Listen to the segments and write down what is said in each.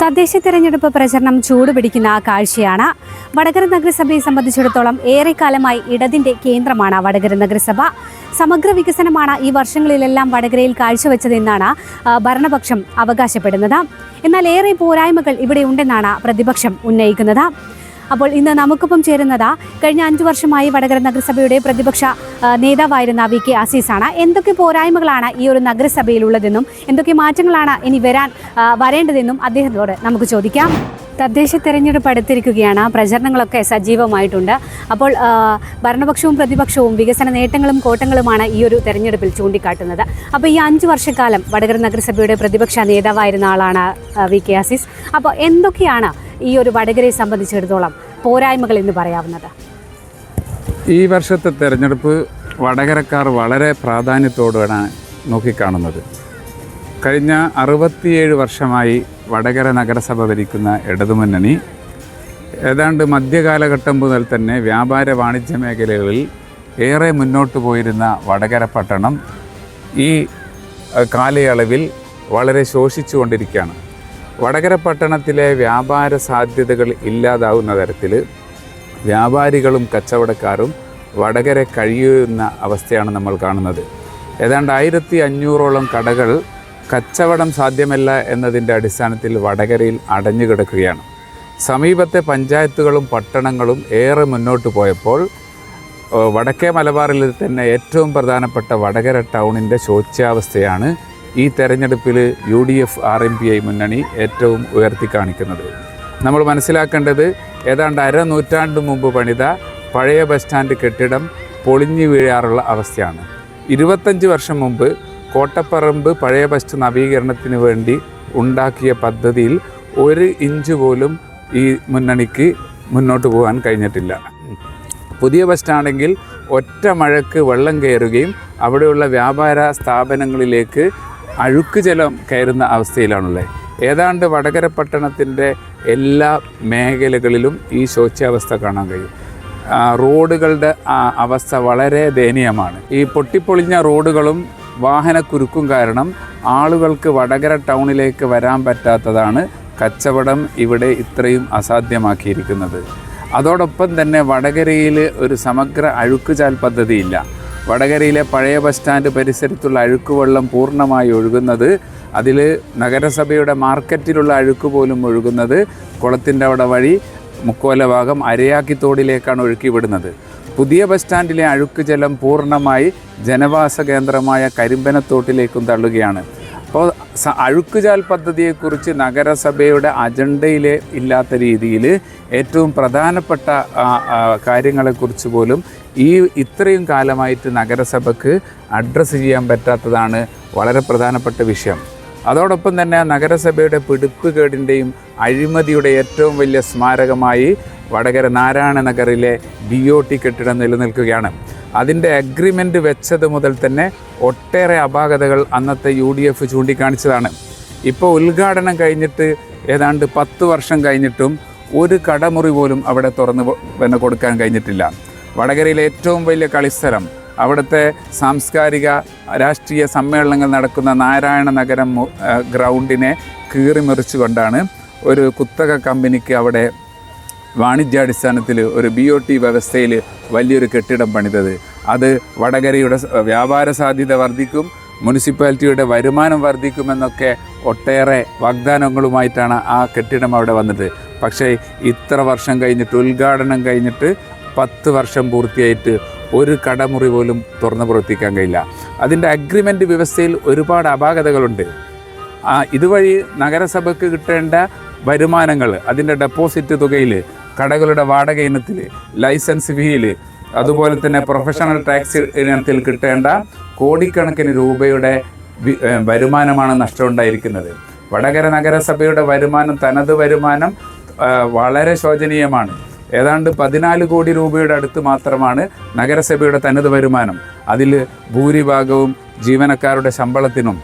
തദ്ദേശ തെരഞ്ഞെടുപ്പ് പ്രചരണം ചൂടുപിടിക്കുന്ന കാഴ്ചയാണ്. വടകര നഗരസഭയെ സംബന്ധിച്ചിടത്തോളം ഏറെക്കാലമായി ഇടതിന്റെ കേന്ദ്രമാണ് വടകര നഗരസഭ. സമഗ്ര വികസനമാണ് ഈ വർഷങ്ങളിലെല്ലാം വടകരയിൽ കാഴ്ചവെച്ചതെന്നാണ് ഭരണപക്ഷം അവകാശപ്പെടുന്നത്. എന്നാൽ ഏറെ പോരായ്മകൾ ഇവിടെ ഉണ്ടെന്നാണ് പ്രതിപക്ഷം ഉന്നയിക്കുന്നത്. അപ്പോൾ ഇന്ന് നമുക്കൊപ്പം ചേരുന്നത് കഴിഞ്ഞ അഞ്ചു വർഷമായി വടകര നഗരസഭയുടെ പ്രതിപക്ഷ നേതാവായിരുന്ന വി കെ ആസീസാണ്. എന്തൊക്കെ പോരായ്മകളാണ് ഈ ഒരു നഗരസഭയിലുള്ളതെന്നും എന്തൊക്കെ മാറ്റങ്ങളാണ് ഇനി വരാൻ വരേണ്ടതെന്നും അദ്ദേഹത്തോട് നമുക്ക് ചോദിക്കാം. തദ്ദേശ തെരഞ്ഞെടുപ്പ് അടുത്തിരിക്കുകയാണ്. പ്രചരണങ്ങളൊക്കെ സജീവമായിട്ടുണ്ട്. അപ്പോൾ ഭരണപക്ഷവും പ്രതിപക്ഷവും വികസന നേട്ടങ്ങളും കോട്ടങ്ങളുമാണ് ഈ ഒരു തെരഞ്ഞെടുപ്പിൽ ചൂണ്ടിക്കാട്ടുന്നത്. അപ്പോൾ ഈ അഞ്ച് വർഷക്കാലം വടകര നഗരസഭയുടെ പ്രതിപക്ഷ നേതാവായിരുന്ന ആളാണ് വി കെ ആസിസ്. അപ്പോൾ എന്തൊക്കെയാണ് ഈ ഒരു വടകരയെ സംബന്ധിച്ചിടത്തോളം പോരായ്മകൾ എന്ന് പറയാവുന്നത്? ഈ വർഷത്തെ തെരഞ്ഞെടുപ്പ് വടകരക്കാർ വളരെ പ്രാധാന്യത്തോടെയാണ് നോക്കിക്കാണുന്നത്. കഴിഞ്ഞ അറുപത്തിയേഴ് വർഷമായി വടകര നഗരസഭ ഭരിക്കുന്ന ഇടതുമുന്നണി ഏതാണ്ട് മധ്യകാലഘട്ടം മുതൽ തന്നെ വ്യാപാര വാണിജ്യ മേഖലകളിൽ ഏറെ മുന്നോട്ട് പോയിരുന്ന വടകര പട്ടണം ഈ കാലയളവിൽ വളരെ ശോഷിച്ചുകൊണ്ടിരിക്കുകയാണ്. വടകര പട്ടണത്തിലെ വ്യാപാര സാധ്യതകൾ ഇല്ലാതാവുന്ന തരത്തിൽ വ്യാപാരികളും കച്ചവടക്കാരും വടകര കഴിയുന്ന അവസ്ഥയാണ് നമ്മൾ കാണുന്നത്. ഏതാണ്ട് ആയിരത്തി അഞ്ഞൂറോളം കടകൾ കച്ചവടം സാധ്യമല്ല എന്നതിന്റെ അടിസ്ഥാനത്തിൽ വടകരയിൽ അടഞ്ഞു കിടക്കുകയാണ്. സമീപത്തെ പഞ്ചായത്തുകളും പട്ടണങ്ങളും ഏറെ മുന്നോട്ട് പോയപ്പോൾ വടക്കേ മലബാറിൽ തന്നെ ഏറ്റവും പ്രധാനപ്പെട്ട വടകര ടൗണിന്റെ ശോച്യാവസ്ഥയാണ് ഈ തെരഞ്ഞെടുപ്പിൽ U D F R M P I മുന്നണി ഏറ്റവും ഉയർത്തി കാണിക്കുന്നത്. നമ്മൾ മനസ്സിലാക്കേണ്ടത് ഏതാണ്ട് അര നൂറ്റാണ്ട് മുമ്പ് പണിത പഴയ ബസ് സ്റ്റാൻഡ് കെട്ടിടം പൊളിഞ്ഞു വീഴാറുള്ള അവസ്ഥയാണ്. ഇരുപത്തഞ്ച് വർഷം മുമ്പ് കോട്ടപ്പറമ്പ് പഴയ ബസ് നവീകരണത്തിന് വേണ്ടി ഉണ്ടാക്കിയ പദ്ധതിയിൽ ഒരു ഇഞ്ച് പോലും ഈ മുന്നണിക്ക് മുന്നോട്ട് പോകാൻ കഴിഞ്ഞിട്ടില്ല. പുതിയ ബസ് സ്റ്റാൻഡെങ്കിൽ ഒറ്റ മഴക്ക് വെള്ളം കയറുകയും അവിടെയുള്ള വ്യാപാര സ്ഥാപനങ്ങളിലേക്ക് അഴുക്ക് ജലം കയറുന്ന അവസ്ഥയിലാണുള്ളത്. ഏതാണ്ട് വടകര പട്ടണത്തിന്റെ എല്ലാ മേഖലകളിലും ഈ ശോച്യാവസ്ഥ കാണാൻ കഴിയും. റോഡുകളുടെ അവസ്ഥ വളരെ ദയനീയമാണ്. ഈ പൊട്ടിപ്പൊളിഞ്ഞ റോഡുകളും വാഹനക്കുരുക്കും കാരണം ആളുകൾക്ക് വടകര ടൗണിലേക്ക് വരാൻ പറ്റാത്തതാണ് കച്ചവടം ഇവിടെ ഇത്രയും അസാധ്യമാക്കിയിരിക്കുന്നത്. അതോടൊപ്പം തന്നെ വടകരയിൽ ഒരു സമഗ്ര അഴുക്കുചാൽ പദ്ധതിയില്ല. വടകരയിലെ പഴയ ബസ് സ്റ്റാൻഡ് പരിസരത്തുള്ള അഴുക്കുവെള്ളം പൂർണമായി ഒഴുകുന്നത് അതിൽ നഗരസഭയുടെ മാർക്കറ്റിലുള്ള അഴുക്ക് പോലും ഒഴുകുന്നത് കുളത്തിന്റെ അവിടെ വഴി മുക്കോല ഭാഗം അരയാക്കി തോടിലേക്കാണ് ഒഴുക്കി വിടുന്നത് പുതിയ ബസ് സ്റ്റാൻഡിലെ അഴുക്ക് ജലം പൂർണമായി ജനവാസ കേന്ദ്രമായ കരിമ്പനത്തോട്ടിലേക്കും തള്ളുകയാണ്. അപ്പോൾ അഴുക്കുചാൽ പദ്ധതിയെക്കുറിച്ച് നഗരസഭയുടെ അജണ്ടയിൽ ഇല്ലാത്ത രീതിയിൽ ഏറ്റവും പ്രധാനപ്പെട്ട കാര്യങ്ങളെക്കുറിച്ച് പോലും ഈ ഇത്രയും കാലമായിട്ട് നഗരസഭയ്ക്ക് അഡ്രസ്സ് ചെയ്യാൻ പറ്റാത്തതാണ് വളരെ പ്രധാനപ്പെട്ട വിഷയം. അതോടൊപ്പം തന്നെ നഗരസഭയുടെ പിടിപ്പുകേടിന്റെയും അഴിമതിയുടെ ഏറ്റവും വലിയ സ്മാരകമായി വടകര നാരായണ നഗറിലെ ബി ഒ ടി കെട്ടിടം നിലനിൽക്കുകയാണ്. അതിന്റെ അഗ്രിമെന്റ് വെച്ചത് മുതൽ തന്നെ ഒട്ടേറെ അപാകതകൾ അന്നത്തെ യു ഡി എഫ് ചൂണ്ടിക്കാണിച്ചതാണ്. ഇപ്പോൾ ഉദ്ഘാടനം കഴിഞ്ഞിട്ട് ഏതാണ്ട് പത്ത് വർഷം കഴിഞ്ഞിട്ടും ഒരു കടമുറി പോലും അവിടെ തുറന്ന് തന്നെ കൊടുക്കാൻ കഴിഞ്ഞിട്ടില്ല. വടകരയിലെ ഏറ്റവും വലിയ കളിസ്ഥലം. അവിടുത്തെ സാംസ്കാരിക രാഷ്ട്രീയ സമ്മേളനങ്ങൾ നടക്കുന്ന നാരായണ നഗരം ഗ്രൗണ്ടിനെ കീറിമുറിച്ചുകൊണ്ടാണ് ഒരു കുത്തക കമ്പനിക്ക് അവിടെ വാണിജ്യാടിസ്ഥാനത്തിൽ ഒരു ബി ഒ ടി വ്യവസ്ഥയിൽ വലിയൊരു കെട്ടിടം പണിതത്. അത് വടകരയുടെ വ്യാപാര സാധ്യത വർദ്ധിക്കും മുനിസിപ്പാലിറ്റിയുടെ വരുമാനം വർദ്ധിക്കുമെന്നൊക്കെ ഒട്ടേറെ വാഗ്ദാനങ്ങളുമായിട്ടാണ് ആ കെട്ടിടം അവിടെ വന്നത്. പക്ഷേ ഇത്ര വർഷം കഴിഞ്ഞിട്ട് ഉദ്ഘാടനം കഴിഞ്ഞിട്ട് പത്ത് വർഷം പൂർത്തിയായിട്ട് ഒരു കടമുറി പോലും തുറന്നു പ്രവർത്തിക്കാൻ കഴിയില്ല. അതിന്റെ അഗ്രിമെന്റ് വ്യവസ്ഥയിൽ ഒരുപാട് അപാകതകളുണ്ട്. ഇതുവഴി നഗരസഭയ്ക്ക് കിട്ടേണ്ട വരുമാനങ്ങൾ അതിന്റെ ഡെപ്പോസിറ്റ് തുകയിൽ കടകളുടെ വാടക ഇനത്തിൽ ലൈസൻസ് ഫീയിൽ അതുപോലെ തന്നെ പ്രൊഫഷണൽ ടാക്സ് ഇനത്തിൽ കിട്ടേണ്ട കോടിക്കണക്കിന് രൂപയുടെ വരുമാനമാണ് നഷ്ടമുണ്ടായിരിക്കുന്നത്. വടകര നഗരസഭയുടെ വരുമാനം തനത് വരുമാനം വളരെ ശോചനീയമാണ്. ഏതാണ്ട് പതിനാല് കോടി രൂപയുടെ അടുത്ത് മാത്രമാണ് നഗരസഭയുടെ തനത് വരുമാനം. അതിൽ ഭൂരിഭാഗവും ജീവനക്കാരുടെ ശമ്പളത്തിനും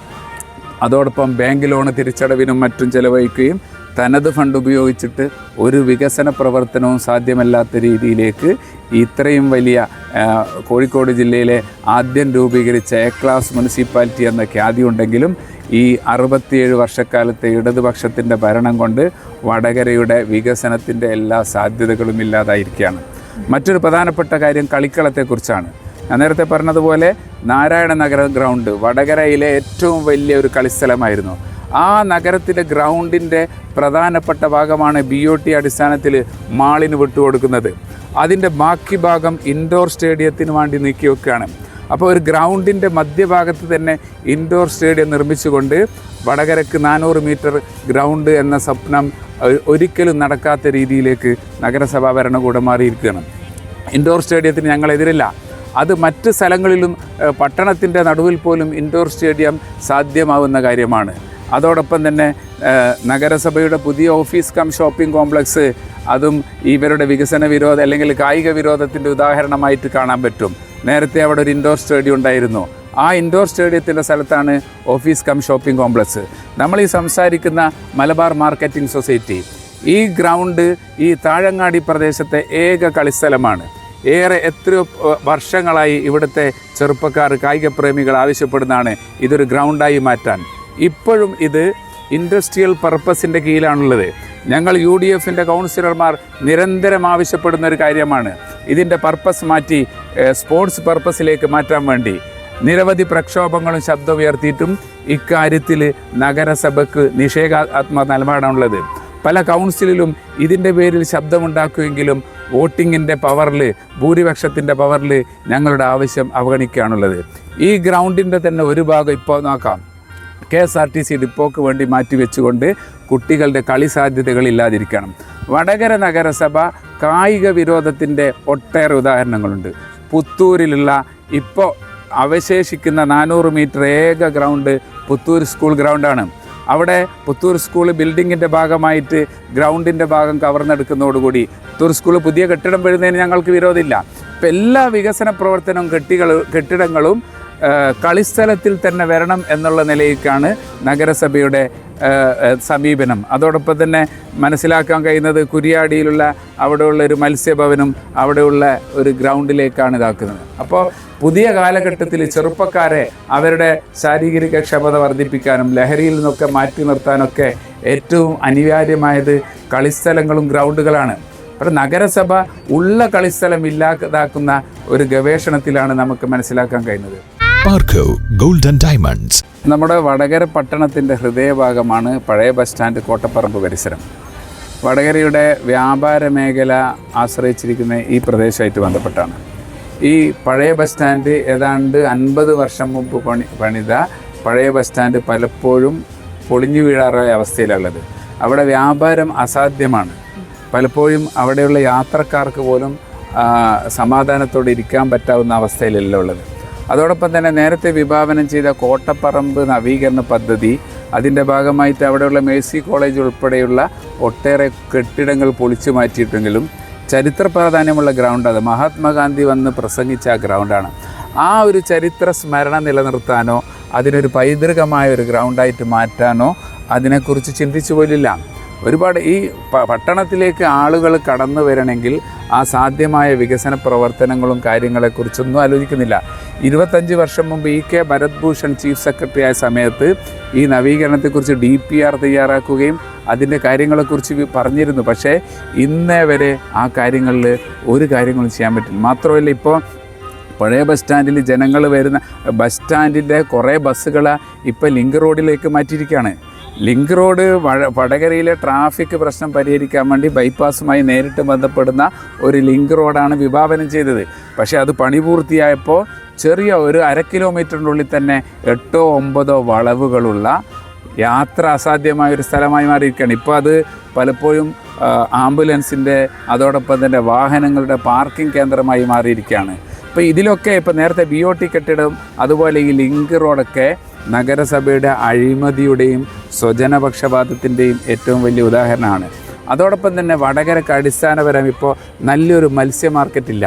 അതോടൊപ്പം ബാങ്ക് ലോണ് തിരിച്ചടവിനും മറ്റും ചെലവഴിക്കുകയും തനത് ഫണ്ട് ഉപയോഗിച്ചിട്ട് ഒരു വികസന പ്രവർത്തനവും സാധ്യമല്ലാത്ത രീതിയിലേക്ക് ഇത്രയും വലിയ കോഴിക്കോട് ജില്ലയിലെ ആദ്യം രൂപീകരിച്ച എ ക്ലാസ് മുനിസിപ്പാലിറ്റി എന്ന ഖ്യാതി ഉണ്ടെങ്കിലും ഈ അറുപത്തിയേഴ് വർഷക്കാലത്തെ ഇടതുപക്ഷത്തിന്റെ ഭരണം കൊണ്ട് വടകരയുടെ വികസനത്തിന്റെ എല്ലാ സാധ്യതകളും ഇല്ലാതായിരിക്കുകയാണ്. മറ്റൊരു പ്രധാനപ്പെട്ട കാര്യം കളിക്കളത്തെക്കുറിച്ചാണ്. ഞാൻ നേരത്തെ പറഞ്ഞതുപോലെ നാരായണ നഗര ഗ്രൗണ്ട് വടകരയിലെ ഏറ്റവും വലിയ ഒരു കളിസ്ഥലമായിരുന്നു. ആ നഗരത്തിലെ ഗ്രൗണ്ടിന്റെ പ്രധാനപ്പെട്ട ഭാഗമാണ് ബി ഒ ടി അടിസ്ഥാനത്തിൽ മാളിന് വിട്ടുകൊടുക്കുന്നത്. അതിന്റെ ബാക്കി ഭാഗം ഇൻഡോർ സ്റ്റേഡിയത്തിന് വേണ്ടി നീക്കി വെക്കുകയാണ് അപ്പോൾ ഒരു ഗ്രൗണ്ടിന്റെ മധ്യഭാഗത്ത് തന്നെ ഇൻഡോർ സ്റ്റേഡിയം നിർമ്മിച്ചുകൊണ്ട് വടകരക്ക് നാനൂറ് മീറ്റർ ഗ്രൗണ്ട് എന്ന സ്വപ്നം ഒരിക്കലും നടക്കാത്ത രീതിയിലേക്ക് നഗരസഭാ ഭരണകൂടം മാറിയിരിക്കുകയാണ്. ഇൻഡോർ സ്റ്റേഡിയത്തിന് ഞങ്ങളെതിരില്ല അത് മറ്റ് സ്ഥലങ്ങളിലും പട്ടണത്തിന്റെ നടുവിൽ പോലും ഇൻഡോർ സ്റ്റേഡിയം സാധ്യമാവുന്ന കാര്യമാണ്. അതോടൊപ്പം തന്നെ നഗരസഭയുടെ പുതിയ ഓഫീസ് കം ഷോപ്പിംഗ് കോംപ്ലക്സ് അതും ഇവരുടെ വികസന വിരോധം അല്ലെങ്കിൽ കായിക വിരോധത്തിന്റെ ഉദാഹരണമായിട്ട് കാണാൻ പറ്റും. നേരത്തെ അവിടെ ഒരു ഇൻഡോർ സ്റ്റേഡിയം ഉണ്ടായിരുന്നു. ആ ഇൻഡോർ സ്റ്റേഡിയത്തിന്റെ സ്ഥലത്താണ് ഓഫീസ് കം ഷോപ്പിംഗ് കോംപ്ലക്സ് നമ്മൾ ഈ സംസാരിക്കുന്ന മലബാർ മാർക്കറ്റിംഗ് സൊസൈറ്റി ഈ ഗ്രൗണ്ട് ഈ താഴങ്ങാടി പ്രദേശത്തെ ഏക കളിസ്ഥലമാണ്. ഏറെ എത്രയോ വർഷങ്ങളായി ഇവിടുത്തെ ചെറുപ്പക്കാർ കായിക പ്രേമികൾ ആവശ്യപ്പെടുന്നതാണ് ഇതൊരു ഗ്രൗണ്ടായി മാറ്റാൻ. ഇപ്പോഴും ഇത് ഇൻഡസ്ട്രിയൽ പർപ്പസിന്റെ കീഴിലാണുള്ളത്. ഞങ്ങൾ യു ഡി എഫിന്റെ കൗൺസിലർമാർ നിരന്തരം ആവശ്യപ്പെടുന്ന ഒരു കാര്യമാണ്. ഇതിന്റെ പർപ്പസ് മാറ്റി സ്പോർട്സ് പർപ്പസിലേക്ക് മാറ്റാൻ വേണ്ടി നിരവധി പ്രക്ഷോഭങ്ങളും ശബ്ദമുയർത്തിയിട്ടും ഇക്കാര്യത്തിൽ നഗരസഭയ്ക്ക് നിഷേധാത്മക നിലപാടാണുള്ളത്. പല കൗൺസിലിലും ഇതിന്റെ പേരിൽ ശബ്ദമുണ്ടാക്കുമെങ്കിലും വോട്ടിങ്ങിന്റെ പവറിൽ ഭൂരിപക്ഷത്തിന്റെ പവറിൽ ഞങ്ങളുടെ ആവശ്യം അവഗണിക്കുകയാണുള്ളത്. ഈ ഗ്രൗണ്ടിന്റെ തന്നെ ഒരു ഭാഗം ഇപ്പോൾ നോക്കാം. K S R T C ഡിപ്പോക്ക് വേണ്ടി മാറ്റിവെച്ചുകൊണ്ട് കുട്ടികളുടെ കളി സാധ്യതകൾ ഇല്ലാതിരിക്കണം. വടകര നഗരസഭ കായിക വിരോധത്തിന്റെ ഒട്ടേറെ ഉദാഹരണങ്ങളുണ്ട്. പുത്തൂരിലുള്ള ഇപ്പോൾ അവശേഷിക്കുന്ന നാനൂറ് മീറ്റർ ഏക ഗ്രൗണ്ട് പുത്തൂർ സ്കൂൾ ഗ്രൗണ്ടാണ്. അവിടെ പുത്തൂർ സ്കൂൾ ബിൽഡിങ്ങിന്റെ ഭാഗമായിട്ട് ഗ്രൗണ്ടിന്റെ ഭാഗം കവർന്നെടുക്കുന്നതോടുകൂടി പുത്തൂർ സ്കൂൾ പുതിയ കെട്ടിടം വരുന്നതിന് ഞങ്ങൾക്ക് വിരോധമില്ല. ഇപ്പം എല്ലാ വികസന പ്രവർത്തനവും കെട്ടികൾ കെട്ടിടങ്ങളും കളിസ്ഥലത്തിൽ തന്നെ വരണം എന്നുള്ള നിലയിലേക്കാണ് നഗരസഭയുടെ സമീപനം. അതോടൊപ്പം തന്നെ മനസ്സിലാക്കാൻ കഴിയുന്നത് കുരിയാടിയിലുള്ള അവിടെയുള്ള ഒരു മത്സ്യഭവനും അവിടെയുള്ള ഒരു ഗ്രൗണ്ടിലേക്കാണ് ഇതാക്കുന്നത്. അപ്പോൾ പുതിയ കാലഘട്ടത്തിൽ ചെറുപ്പക്കാരെ അവരുടെ ശാരീരിക ക്ഷമത വർദ്ധിപ്പിക്കാനും ലഹരിയിൽ നിന്നൊക്കെ മാറ്റി നിർത്താനൊക്കെ ഏറ്റവും അനിവാര്യമായത് കളിസ്ഥലങ്ങളും ഗ്രൗണ്ടുകളാണ്. അപ്പോൾ നഗരസഭ ഉള്ള കളിസ്ഥലം ഇല്ലാതാക്കുന്ന ഒരു ഗവേഷണത്തിലാണ് നമുക്ക് മനസ്സിലാക്കാൻ കഴിയുന്നത്. പാർക്കോ ഗോൾഡ് ആൻഡ് ഡയമണ്ട്സ് നമ്മുടെ വടകര പട്ടണത്തിന്റെ ഹൃദയഭാഗമാണ് പഴയ ബസ് സ്റ്റാൻഡ് കോട്ടപ്പറമ്പ് പരിസരം. വടകരയുടെ വ്യാപാര മേഖല ആശ്രയിച്ചിരിക്കുന്ന ഈ പ്രദേശമായിട്ട് ബന്ധപ്പെട്ടാണ്. ഈ പഴയ ബസ് സ്റ്റാൻഡ് ഏതാണ്ട് അൻപത് വർഷം മുമ്പ് പണി പണിത പഴയ ബസ് സ്റ്റാൻഡ് പലപ്പോഴും പൊളിഞ്ഞു വീഴാറായ അവസ്ഥയിലുള്ളത്. അവിടെ വ്യാപാരം അസാധ്യമാണ്. പലപ്പോഴും അവിടെയുള്ള യാത്രക്കാർക്ക് പോലും സമാധാനത്തോടെ ഇരിക്കാൻ പറ്റാവുന്ന അവസ്ഥയിലല്ല ഉള്ളത്. അതോടൊപ്പം തന്നെ നേരത്തെ വിഭാവനം ചെയ്ത കോട്ടപ്പറമ്പ് നവീകരണ പദ്ധതി അതിന്റെ ഭാഗമായിട്ട് അവിടെയുള്ള മേഴ്സി കോളേജ് ഉൾപ്പെടെയുള്ള ഒട്ടേറെ കെട്ടിടങ്ങൾ പൊളിച്ചു മാറ്റിയിട്ടുണ്ടെങ്കിലും ചരിത്ര പ്രാധാന്യമുള്ള ഗ്രൗണ്ട് അത്. മഹാത്മാഗാന്ധി വന്ന് പ്രസംഗിച്ച ആ ഗ്രൗണ്ടാണ് ആ ഒരു ചരിത്ര സ്മരണ നിലനിർത്താനോ അതിനൊരു പൈതൃകമായ ഒരു ഗ്രൗണ്ടായിട്ട് മാറ്റാനോ അതിനെക്കുറിച്ച് ചിന്തിച്ചു പോലില്ല ഒരുപാട് ഈ പട്ടണത്തിലേക്ക് ആളുകൾ കടന്നു വരണമെങ്കിൽ ആ സാധ്യമായ വികസന പ്രവർത്തനങ്ങളും കാര്യങ്ങളെക്കുറിച്ചൊന്നും ആലോചിക്കുന്നില്ല. ഇരുപത്തഞ്ച് വർഷം മുമ്പ് E K Bharat Bhushan chief secretary ആയ സമയത്ത് ഈ നവീകരണത്തെക്കുറിച്ച് ഡി പി ആർ തയ്യാറാക്കുകയും അതിന്റെ കാര്യങ്ങളെക്കുറിച്ച് പറഞ്ഞിരുന്നു. പക്ഷേ ഇന്നേ വരെ ആ കാര്യങ്ങളിൽ ഒരു കാര്യങ്ങളും ചെയ്യാൻ പറ്റില്ല. മാത്രമല്ല ഇപ്പോൾ പഴയ ബസ് സ്റ്റാൻഡിൽ ജനങ്ങൾ വരുന്ന ബസ് സ്റ്റാൻഡിന്റെ കുറേ ബസ്സുകൾ ഇപ്പോൾ ലിങ്ക് റോഡിലേക്ക് മാറ്റിയിരിക്കുകയാണ്. ലിങ്ക് റോഡ് വടകരയിലെ ട്രാഫിക് പ്രശ്നം പരിഹരിക്കാൻ വേണ്ടി ബൈപ്പാസുമായി നേരിട്ട് ബന്ധപ്പെടുന്ന ഒരു ലിങ്ക് റോഡാണ് വിഭാവനം ചെയ്തത്. പക്ഷേ അത് പണി പൂർത്തിയായപ്പോൾ ചെറിയ ഒരു അര കിലോമീറ്ററിനുള്ളിൽ തന്നെ എട്ടോ ഒമ്പതോ വളവുകളുള്ള യാത്ര അസാധ്യമായ ഒരു സ്ഥലമായി മാറിയിരിക്കുകയാണ്. ഇപ്പോൾ അത് പലപ്പോഴും ആംബുലൻസിന്റെ അതോടൊപ്പം തന്നെ വാഹനങ്ങളുടെ പാർക്കിംഗ് കേന്ദ്രമായി മാറിയിരിക്കുകയാണ്. അപ്പോൾ ഇതിലൊക്കെ ഇപ്പോൾ നേരത്തെ ബി ഒ ടി കെട്ടിടം അതുപോലെ ഈ ലിങ്ക് റോഡൊക്കെ നഗരസഭയുടെ അഴിമതിയുടെയും സ്വജനപക്ഷപാതത്തിന്റെയും ഏറ്റവും വലിയ ഉദാഹരണമാണ്. അതോടൊപ്പം തന്നെ വടകരക്ക് അടിസ്ഥാനപരം ഇപ്പോൾ നല്ലൊരു മത്സ്യ മാർക്കറ്റില്ല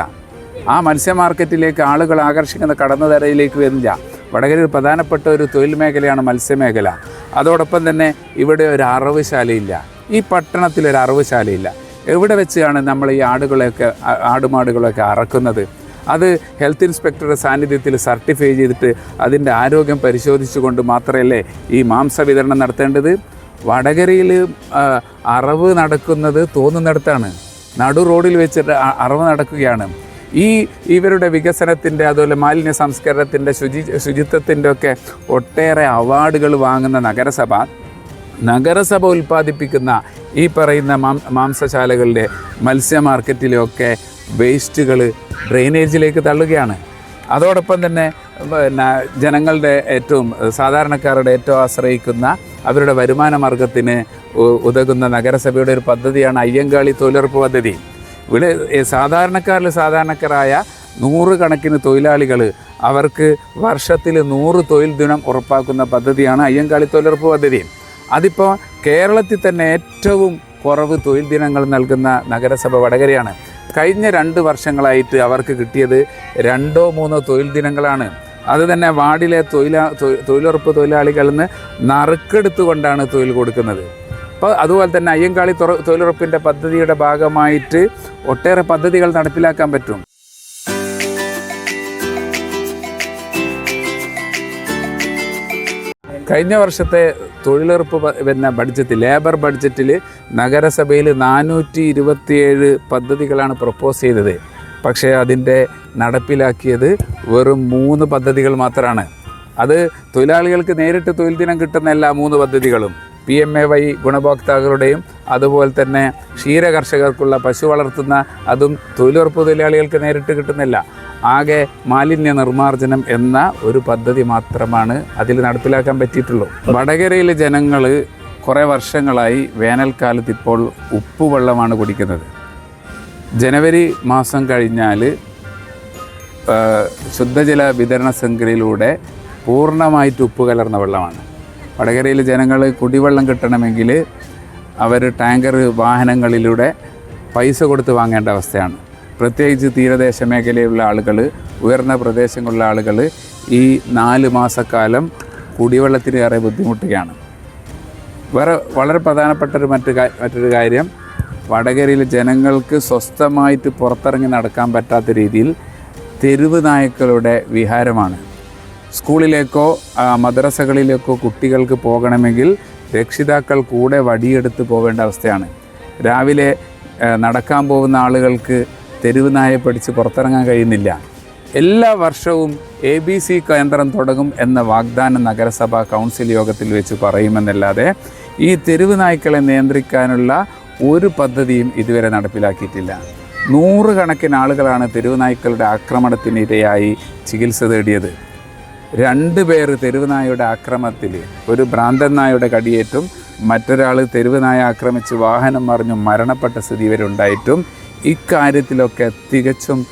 ആ മത്സ്യ മാർക്കറ്റിലേക്ക് ആളുകൾ ആകർഷിക്കുന്ന കടന്നുതരയിലേക്ക് വരുന്നില്ല. വടകര ഒരു പ്രധാനപ്പെട്ട ഒരു തൊഴിൽ മേഖലയാണ് മത്സ്യമേഖല. അതോടൊപ്പം തന്നെ ഇവിടെ ഒരു അറവുശാലയില്ല. ഈ പട്ടണത്തിൽ ഒരു അറവുശാലയില്ല. എവിടെ വെച്ചാണ് നമ്മൾ ഈ ആടുകളെയൊക്കെ ആടുമാടുകളൊക്കെ അറക്കുന്നത്? അത് ഹെൽത്ത് ഇൻസ്പെക്ടറുടെ സാന്നിധ്യത്തിൽ സർട്ടിഫൈ ചെയ്തിട്ട് അതിന്റെ ആരോഗ്യം പരിശോധിച്ചുകൊണ്ട് മാത്രമല്ലേ ഈ മാംസ വിതരണം നടത്തേണ്ടത്? വടകരയിൽ അറവ് നടക്കുന്നത് തോന്നുന്നിടത്താണ്. നടു റോഡിൽ വെച്ചിട്ട് അറവ് നടക്കുകയാണ്. ഈ ഇവരുടെ വികസനത്തിന്റെ അതുപോലെ മാലിന്യ സംസ്കരണത്തിന്റെ ശുചി ശുചിത്വത്തിന്റെ ഒക്കെ ഒട്ടേറെ അവാർഡുകൾ വാങ്ങുന്ന നഗരസഭ നഗരസഭ ഉൽപ്പാദിപ്പിക്കുന്ന ഈ പറയുന്ന മാംസശാലകളുടെ മത്സ്യ മാർക്കറ്റിലെയൊക്കെ വേസ്റ്റുകൾ ഡ്രെയിനേജിലേക്ക് തള്ളുകയാണ്. അതോടൊപ്പം തന്നെ പിന്നെ ജനങ്ങളുടെ ഏറ്റവും സാധാരണക്കാരുടെ ഏറ്റവും ആശ്രയിക്കുന്ന അവരുടെ വരുമാന മാർഗത്തിന് ഉതകുന്ന നഗരസഭയുടെ ഒരു പദ്ധതിയാണ് അയ്യങ്കാളി തൊഴിലുറപ്പ് പദ്ധതി. ഇവിടെ സാധാരണക്കാരിൽ സാധാരണക്കാരായ നൂറുകണക്കിന് തൊഴിലാളികൾ അവർക്ക് വർഷത്തിൽ നൂറ് തൊഴിൽ ദിനം ഉറപ്പാക്കുന്ന പദ്ധതിയാണ് അയ്യങ്കാളി തൊഴിലുറപ്പ് പദ്ധതി. അതിപ്പോൾ കേരളത്തിൽ തന്നെ ഏറ്റവും കുറവ് തൊഴിൽ ദിനങ്ങൾ നൽകുന്ന നഗരസഭ വടകരയാണ്. കഴിഞ്ഞ രണ്ട് വർഷങ്ങളായിട്ട് അവർക്ക് കിട്ടിയത് രണ്ടോ മൂന്നോ തൊഴിൽ ദിനങ്ങളാണ്. അത് തന്നെ വാർഡിലെ തൊഴിലാ തൊഴി- തൊഴിലുറപ്പ് തൊഴിലാളികളിൽ നിന്ന് നറുക്കെടുത്തുകൊണ്ടാണ് തൊഴിൽ കൊടുക്കുന്നത്. അപ്പോൾ അതുപോലെ തന്നെ അയ്യങ്കാളി തൊഴിലുറപ്പിന്റെ പദ്ധതിയുടെ ഭാഗമായിട്ട് ഒട്ടേറെ പദ്ധതികൾ നടപ്പിലാക്കാൻ പറ്റും. കഴിഞ്ഞ വർഷത്തെ തൊഴിലുറപ്പ് പിന്നെ ബഡ്ജറ്റ് ലേബർ ബഡ്ജറ്റിൽ നഗരസഭയിൽ നാനൂറ്റി ഇരുപത്തിയേഴ് പദ്ധതികളാണ് പ്രപ്പോസ് ചെയ്തത്. പക്ഷേ അതിന്റെ നടപ്പിലാക്കിയത് വെറും മൂന്ന് പദ്ധതികൾ മാത്രമാണ് അത് തൊഴിലാളികൾക്ക് നേരിട്ട് തൊഴിൽ ദിനം കിട്ടുന്ന എല്ലാ മൂന്ന് പദ്ധതികളും പി എം എ വൈ ഗുണഭോക്താക്കളുടെയും അതുപോലെ തന്നെ ക്ഷീര കർഷകർക്കുള്ള പശു വളർത്തുന്ന അതും തൊഴിലുറപ്പ് തൊഴിലാളികൾക്ക് നേരിട്ട് കിട്ടുന്നില്ല. ആകെ മാലിന്യ നിർമ്മാർജനം എന്ന ഒരു പദ്ധതി മാത്രമാണ് അതിൽ നടപ്പിലാക്കാൻ പറ്റിയിട്ടുള്ളൂ. വടകരയിലെ ജനങ്ങൾ കുറേ വർഷങ്ങളായി വേനൽക്കാലത്ത് ഇപ്പോൾ ഉപ്പുവെള്ളമാണ് കുടിക്കുന്നത്. ജനുവരി മാസം കഴിഞ്ഞാൽ ശുദ്ധജല വിതരണ ശൃംഖലയിലൂടെ പൂർണമായിട്ട് ഉപ്പ് കലർന്ന വെള്ളമാണ്. വടകരയിലെ ജനങ്ങൾ കുടിവെള്ളം കിട്ടണമെങ്കിൽ അവർ ടാങ്കർ വാഹനങ്ങളിലൂടെ പൈസ കൊടുത്ത് വാങ്ങേണ്ട അവസ്ഥയാണ്. പ്രത്യേകിച്ച് തീരദേശ മേഖലയിലുള്ള ആളുകൾ ഉയർന്ന പ്രദേശങ്ങളിലുള്ള ആളുകൾ ഈ നാല് മാസക്കാലം കുടിവെള്ളത്തിന് ഏറെ ബുദ്ധിമുട്ടുകയാണ്. വേറെ വളരെ പ്രധാനപ്പെട്ട ഒരു മറ്റു മറ്റൊരു കാര്യം വടകരയിലെ ജനങ്ങൾക്ക് സ്വസ്ഥമായിട്ട് പുറത്തിറങ്ങി നടക്കാൻ പറ്റാത്ത രീതിയിൽ തെരുവ് നായ്ക്കളുടെ വിഹാരമാണ്. സ്കൂളിലേക്കോ മദ്രസകളിലേക്കോ കുട്ടികൾക്ക് പോകണമെങ്കിൽ രക്ഷിതാക്കൾ കൂടെ വടിയെടുത്ത് പോവേണ്ട അവസ്ഥയാണ്. രാവിലെ നടക്കാൻ പോകുന്ന ആളുകൾക്ക് തെരുവ് നായെ പഠിച്ച് പുറത്തിറങ്ങാൻ കഴിയുന്നില്ല. എല്ലാ വർഷവും എ ബി സി കേന്ദ്രം തുടങ്ങും എന്ന വാഗ്ദാനം നഗരസഭ കൗൺസിൽ യോഗത്തിൽ വെച്ച് പറയുമെന്നല്ലാതെ ഈ തെരുവ് നായ്ക്കളെ നിയന്ത്രിക്കാനുള്ള ഒരു പദ്ധതിയും ഇതുവരെ നടപ്പിലാക്കിയിട്ടില്ല. നൂറുകണക്കിന് ആളുകളാണ് തെരുവ് നായ്ക്കളുടെ ആക്രമണത്തിനിരയായി ചികിത്സ തേടിയത്. രണ്ട് പേർ തെരുവ് നായയുടെ ആക്രമത്തിൽ ഒരു ഭ്രാന്തൻ നായയുടെ കടിയേറ്റും മറ്റൊരാൾ തെരുവ് നായ ആക്രമിച്ച് വാഹനം മറിഞ്ഞു മരണപ്പെട്ട സ്ഥിതി വരെ ഉണ്ടായിട്ടും ഇക്കാര്യത്തിലൊക്കെ തികച്ചും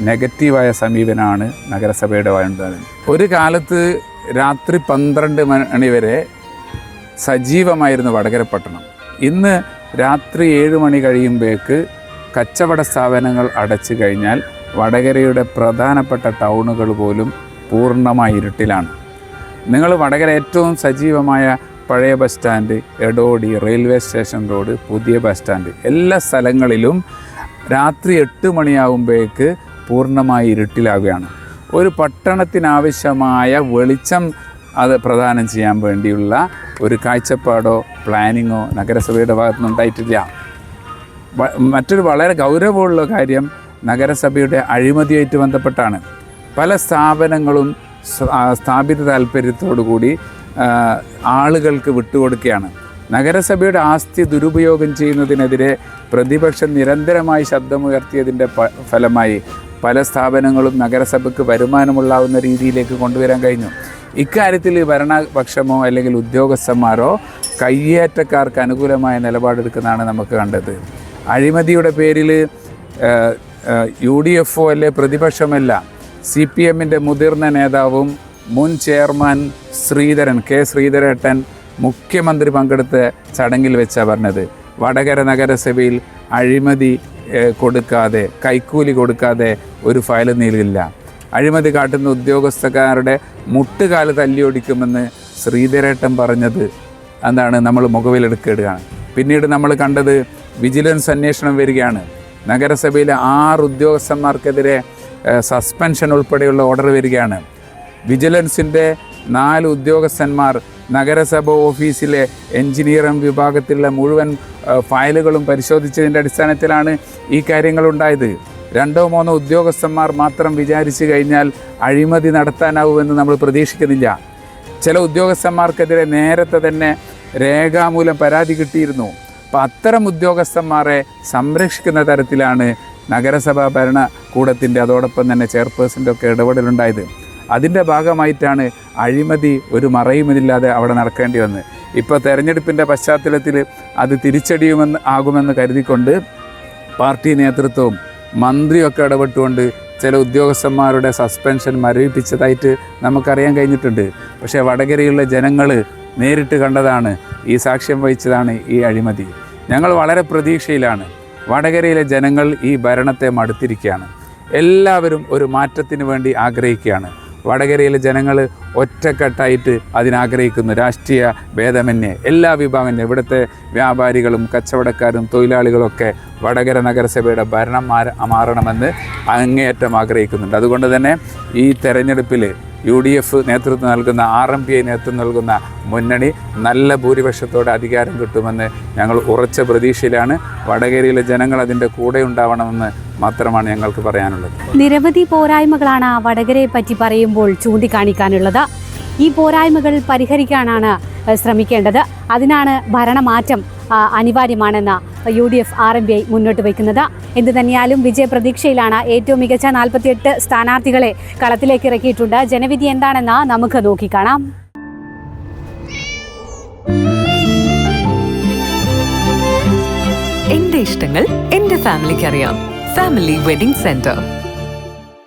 നെഗറ്റീവായ സമീപനമാണ് നഗരസഭയുടെ വേണ്ടത് ഒരു കാലത്ത് രാത്രി പന്ത്രണ്ട് മണി വരെ സജീവമായിരുന്നു വടകര പട്ടണം ഇന്ന് രാത്രി ഏഴ് മണി കഴിയുമ്പോഴേക്ക് കച്ചവട സ്ഥാപനങ്ങൾ അടച്ചു കഴിഞ്ഞാൽ വടകരയുടെ പ്രധാനപ്പെട്ട ടൗണുകൾ പോലും പൂർണമായി ഇരുട്ടിലാണ്. നിങ്ങൾ വടകര ഏറ്റവും സജീവമായ പഴയ bus stand Edodi railway station road പുതിയ ബസ് സ്റ്റാൻഡ്. എല്ലാ സ്ഥലങ്ങളിലും രാത്രി എട്ട് മണിയാകുമ്പോഴേക്ക് പൂർണമായി ഇരുട്ടിലാവുകയാണ് ഒരു പട്ടണത്തിനാവശ്യമായ വെളിച്ചം അത് പ്രദാനം ചെയ്യാൻ വേണ്ടിയുള്ള ഒരു കാഴ്ചപ്പാടോ പ്ലാനിങ്ങോ നഗരസഭയുടെ ഭാഗത്തുനിന്ന് ഉണ്ടായിട്ടില്ല. മറ്റൊരു വളരെ ഗൗരവമുള്ള കാര്യം നഗരസഭയുടെ അഴിമതിയായിട്ട് ബന്ധപ്പെട്ടാണ്. പല സ്ഥാപനങ്ങളും സ്ഥാപിത താല്പര്യത്തോടു കൂടി ആളുകൾക്ക് വിട്ടുകൊടുക്കുകയാണ്. നഗരസഭയുടെ ആസ്തി ദുരുപയോഗം ചെയ്യുന്നതിനെതിരെ പ്രതിപക്ഷം നിരന്തരമായി ശബ്ദമുയർത്തിയതിന്റെ ഫലമായി പല സ്ഥാപനങ്ങളും നഗരസഭയ്ക്ക് വരുമാനമുള്ളാവുന്ന രീതിയിലേക്ക് കൊണ്ടുവരാൻ കഴിഞ്ഞു. ഇക്കാര്യത്തിൽ ഭരണപക്ഷമോ അല്ലെങ്കിൽ ഉദ്യോഗസ്ഥന്മാരോ കയ്യേറ്റക്കാർക്ക് അനുകൂലമായ നിലപാടെടുക്കുന്നതാണ് നമുക്ക് കണ്ടത്. അഴിമതിയുടെ പേരിൽ യു ഡി എഫ് ഒ അല്ലെ പ്രതിപക്ഷമല്ല സി പി എമ്മിന്റെ മുതിർന്ന നേതാവും മുൻ ചെയർമാൻ ശ്രീധരൻ കെ ശ്രീധരേട്ടൻ മുഖ്യമന്ത്രി പങ്കെടുത്ത ചടങ്ങിൽ വെച്ചാണ് പറഞ്ഞത്. വടകര നഗരസഭയിൽ അഴിമതി കൊടുക്കാതെ കൈക്കൂലി കൊടുക്കാതെ ഒരു ഫയൽ നീളില്ല അഴിമതി കാട്ടുന്ന ഉദ്യോഗസ്ഥക്കാരുടെ മുട്ടുകാൽ തല്ലിയൊടിക്കുമെന്ന് ശ്രീധരേട്ടൻ പറഞ്ഞത് എന്താണ് നമ്മൾ മുഖവിലെടുക്കുകയാണ് പിന്നീട് നമ്മൾ കണ്ടത് വിജിലൻസ് അന്വേഷണം വരികയാണ്. നഗരസഭയിലെ ആറ് ഉദ്യോഗസ്ഥന്മാർക്കെതിരെ സസ്പെൻഷൻ ഉൾപ്പെടെയുള്ള ഓർഡർ വരികയാണ്. വിജിലൻസിന്റെ നാല് ഉദ്യോഗസ്ഥന്മാർ നഗരസഭ ഓഫീസിലെ എഞ്ചിനീയറിംഗ് വിഭാഗത്തിലുള്ള മുഴുവൻ ഫയലുകളും പരിശോധിച്ചതിന്റെ അടിസ്ഥാനത്തിലാണ് ഈ കാര്യങ്ങളുണ്ടായത്. രണ്ടോ മൂന്നോ ഉദ്യോഗസ്ഥന്മാർ മാത്രം വിചാരിച്ചു കഴിഞ്ഞാൽ അഴിമതി നടത്താനാവുമെന്ന് നമ്മൾ പ്രതീക്ഷിക്കുന്നില്ല. ചില ഉദ്യോഗസ്ഥന്മാർക്കെതിരെ നേരത്തെ തന്നെ രേഖാമൂലം പരാതി കിട്ടിയിരുന്നു. അപ്പം അത്തരം ഉദ്യോഗസ്ഥന്മാരെ സംരക്ഷിക്കുന്ന തരത്തിലാണ് നഗരസഭാ ഭരണകൂടത്തിന്റെ അതോടൊപ്പം തന്നെ ചെയർപേഴ്സന്റെ ഒക്കെ ഇടപെടലുണ്ടായത്. അതിന്റെ ഭാഗമായിട്ടാണ് അഴിമതി ഒരു മറയുമില്ലാതെ അവിടെ നടക്കേണ്ടി വന്നത് ഇപ്പോൾ തെരഞ്ഞെടുപ്പിന്റെ പശ്ചാത്തലത്തിൽ അത് തിരിച്ചടിയുമെന്ന് ആകുമെന്ന് കരുതിക്കൊണ്ട് പാർട്ടി നേതൃത്വവും മന്ത്രിയൊക്കെ ഇടപെട്ടുകൊണ്ട് ചില ഉദ്യോഗസ്ഥന്മാരുടെ സസ്പെൻഷൻ മരവിപ്പിച്ചതായിട്ട് നമുക്കറിയാൻ കഴിഞ്ഞിട്ടുണ്ട്. പക്ഷേ വടകരയിലുള്ള ജനങ്ങൾ നേരിട്ട് കണ്ടതാണ് ഈ സാക്ഷ്യം വഹിച്ചതാണ് ഈ അഴിമതി. ഞങ്ങൾ വളരെ പ്രതീക്ഷയിലാണ്. വടകരയിലെ ജനങ്ങൾ ഈ ഭരണത്തെ മടുത്തിരിക്കുകയാണ്. എല്ലാവരും ഒരു മാറ്റത്തിന് വേണ്ടി ആഗ്രഹിക്കുകയാണ്. വടകരയിലെ ജനങ്ങൾ ഒറ്റക്കെട്ടായിട്ട് അതിനാഗ്രഹിക്കുന്നു. രാഷ്ട്രീയ ഭേദമന്യേ എല്ലാ വിഭാഗം ഇവിടുത്തെ വ്യാപാരികളും കച്ചവടക്കാരും തൊഴിലാളികളൊക്കെ വടകര നഗരസഭയുടെ ഭരണം മാറ മാറണമെന്ന് അങ്ങേയറ്റം ആഗ്രഹിക്കുന്നുണ്ട്. അതുകൊണ്ട് തന്നെ ഈ തെരഞ്ഞെടുപ്പിൽ യു ഡി എഫ് നേതൃത്വം നൽകുന്ന ആർ എം പി ഐ നേതൃത്വം നൽകുന്ന മുന്നണി നല്ല ഭൂരിപക്ഷത്തോടെ അധികാരം കിട്ടുമെന്ന് ഞങ്ങൾ ഉറച്ച പ്രതീക്ഷയിലാണ്. വടകരയിലെ ജനങ്ങൾ അതിന്റെ കൂടെ ഉണ്ടാവണമെന്ന് മാത്രമാണ് ഞങ്ങൾക്ക് പറയാനുള്ളത്. നിരവധി പോരായ്മകളാണ് വടകരയെ പറ്റി പറയുമ്പോൾ ചൂണ്ടിക്കാണിക്കാനുള്ളത്. ഈ പോരായ്മകൾ പരിഹരിക്കാനാണ് ശ്രമിക്കേണ്ടത്. അതിനാണ് ഭരണമാറ്റം അനിവാര്യമാണെന്ന U D F R M P I മുന്നോട്ട് വയ്ക്കുന്നത്. എന്തു തന്നെയാലും വിജയപ്രതീക്ഷയിലാണ് ഏറ്റവും മികച്ച നാൽപ്പത്തിയെട്ട് സ്ഥാനാർത്ഥികളെ കളത്തിലേക്ക് ഇറക്കിയിട്ടുണ്ട്. ജനവിധി എന്താണെന്ന് നമുക്ക് നോക്കിക്കാണാം. എന്റെ ഇഷ്ടങ്ങൾ എന്റെ ഫാമിലിക്ക് അറിയാം ഫാമിലി വെഡിംഗ് സെന്റർ.